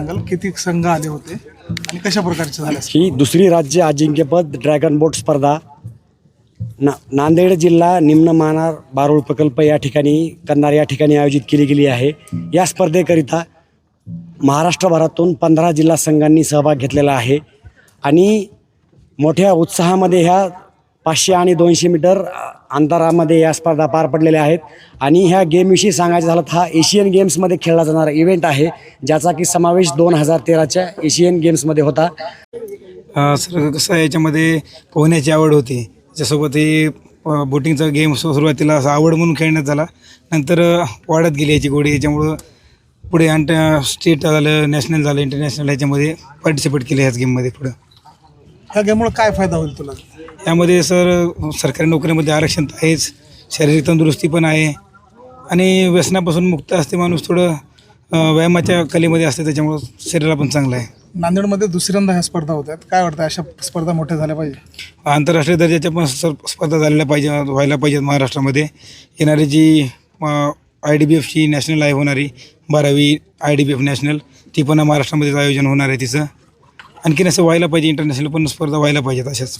सांगाल किती संघ आले होते आणि कशा प्रकारचे झाले ही दुसरी राज्य अजिंक्यपद ड्रॅगन बोट स्पर्धा. ना नांदेड जिल्हा निम्न मानार बारूळ प्रकल्प या ठिकाणी कन्नार या ठिकाणी आयोजित केली गेली आहे. या स्पर्धेकरिता महाराष्ट्रभरातून पंधरा जिल्हा संघांनी सहभाग घेतलेला आहे. आणि मोठ्या उत्साहामध्ये ह्या पाचशे आणि दोनशे मीटर अंतरामध्ये या स्पर्धा पार पडलेल्या आहेत. आणि ह्या गेमविषयी सांगायचं झालं तर हा एशियन गेम्समध्ये खेळला जाणारा इव्हेंट आहे ज्याचा की समावेश दोन हजार तेराच्या एशियन गेम्समध्ये होता. सर कसं याच्यामध्ये पोहण्याची आवड होती. त्याच्यासोबत हे बोटिंगचा गेम सुरुवातीला असं आवड म्हणून खेळण्यात झाला. नंतर वाढत गेली याची गोडी. याच्यामुळं पुढे अंट स्टेट झालं नॅशनल झालं इंटरनॅशनल याच्यामध्ये पार्टिसिपेट केलं ह्याच गेममध्ये पुढं. ह्या गेममुळे काय फायदा होईल तुला? यामध्ये सर सरकारी नोकरीमध्ये आरक्षण तर आहेच. शारीरिक तंदुरुस्ती पण आहे. आणि व्यसनापासून मुक्त असते माणूस थोडं. अ, व्यायामाच्या कलेमध्ये असते त्याच्यामुळं शरीराला पण चांगलं आहे. नांदेडमध्ये दुसऱ्यांदा ह्या स्पर्धा होत आहेत. काय वाटतं अशा स्पर्धा मोठ्या झाल्या पाहिजे? आंतरराष्ट्रीय दर्जाच्या पण स्प- स्पर्धा झालेल्या पाहिजे व्हायला पाहिजेत महाराष्ट्रामध्ये. येणारी जी आय डी बी एफची नॅशनल आहे होणारी बारावी I D B F national ती पण महाराष्ट्रामध्येच आयोजन होणार आहे तिचं. आणखीन असं व्हायला पाहिजे इंटरनॅशनल पण स्पर्धा व्हायला पाहिजेत अशाच.